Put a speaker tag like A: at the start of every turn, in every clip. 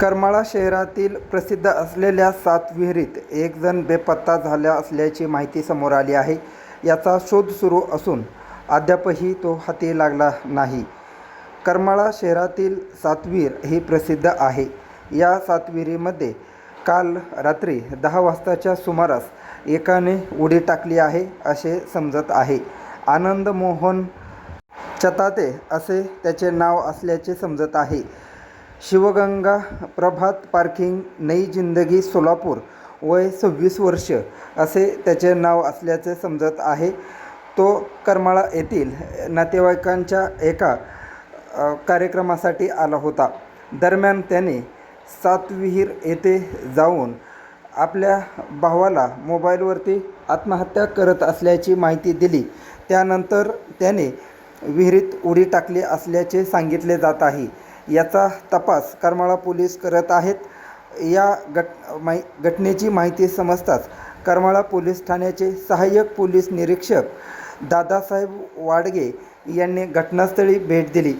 A: करमाळा शहरातील प्रसिद्ध असलेल्या सात विहिरीत एक जण बेपत्ता झाला असल्याची माहिती समोर आली आहे. याचा शोध सुरू असून अद्यापही तो हाती लागला नाही. करमाळा शहरातील सातवीर ही प्रसिद्ध आहे. या सातविरीमध्ये काल रात्री दहा वाजताच्या सुमारास एकाने उडी टाकली आहे असे समजत आहे. आनंद मोहन चताते असे त्याचे नाव असल्याचे समजत आहे. शिवगंगा प्रभात पार्किंग नई जिंदगी सोलापूर वय सव्वीस वर्ष असे त्याचे नाव असल्याचे समजत आहे. तो करमाळा येथील नातेवाईकांच्या एका कार्यक्रमासाठी आला होता. दरम्यान त्याने सातविहीर येथे जाऊन आपल्या भावाला मोबाईलवरती आत्महत्या करत असल्याची माहिती दिली. त्यानंतर त्याने विहिरीत उडी टाकली असल्याचे सांगितले जात आहे. याचा तपास करमाळा पोलीस करत आहेत. या घट माहि घटनेची माहिती समजताच करमाळा पोलीस ठाण्याचे सहाय्यक पोलीस निरीक्षक दादासाहेब वाडगे यांनी घटनास्थळी भेट दिली.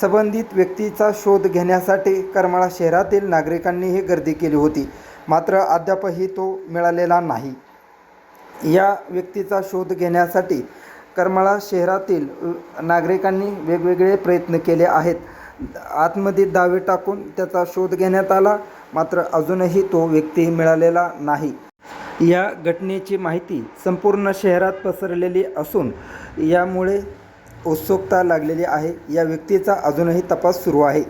A: संबंधित व्यक्तीचा शोध घेण्यासाठी करमाळा शहरातील नागरिकांनीही गर्दी केली होती. मात्र अद्यापही तो मिळालेला नाही. या व्यक्तीचा शोध घेण्यासाठी करमाळा शहरातील नागरिकांनी वेगवेगळे प्रयत्न केले आहेत. आतमध्ये दावे टाकून त्याचा शोध घेण्यात आला. मात्र अजूनही तो व्यक्ती मिळालेला नाही. या घटनेची माहिती संपूर्ण शहरात पसरलेली असून यामुळे उत्सुकता लागलेली आहे. या व्यक्तीचा अजूनही तपास सुरू आहे.